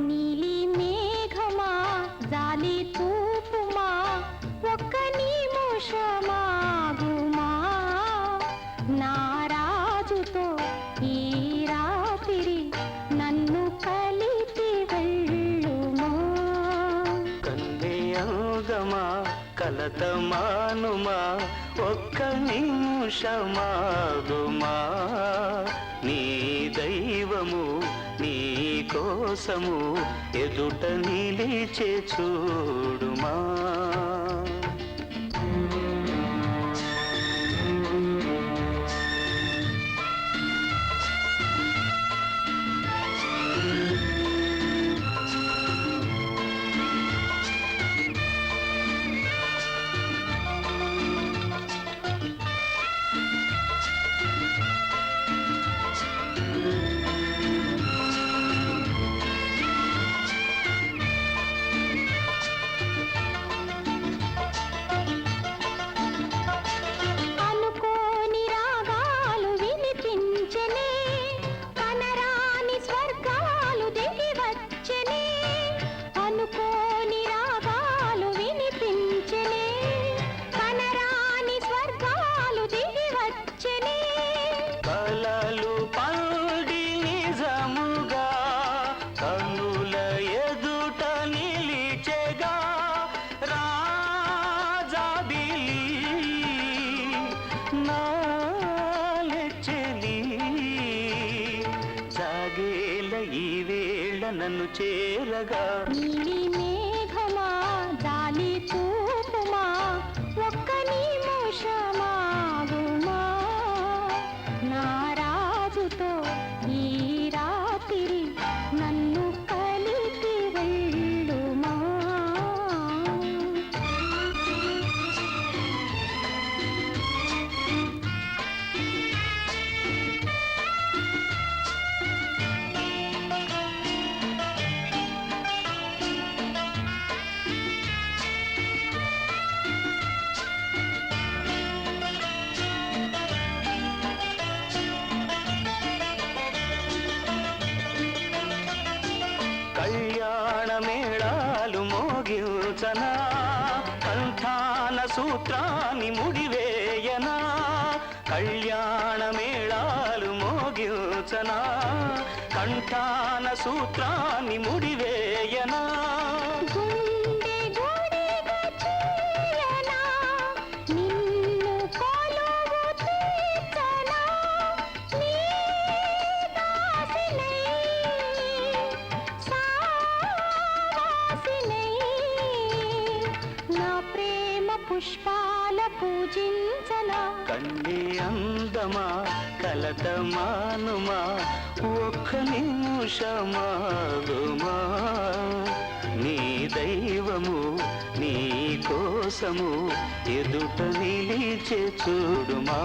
నీలి మేఘమా జాలి తూపుమా ఒక్క నిమిషమాగుమా. నా రాజుతో ఈ రాత్రి నన్ను కలిపి వెళ్ళుమా. కన్నే అందమా కలత ఒక్క నిమిషమాగుమా. కోసము ఎదుట నిలిచే చూడుమా. నాలెచ్చలి సాగేల ఈ వేళ నన్ను చేరగా. మోగించనా? కంఠాన సూత్రాన్ని ముడివేయనా? కళ్యాణ మేళాలు మోగించనా? కంఠాన సూత్రాన్ని ముడివేయనా? పుష్పాల పూజించలా కన్నే అందమా కలత మానుమా ఒక్క నిమిషమాగుమా నీ దైవము నీ కోసము ఎదుట నిలిచే చూడుమా?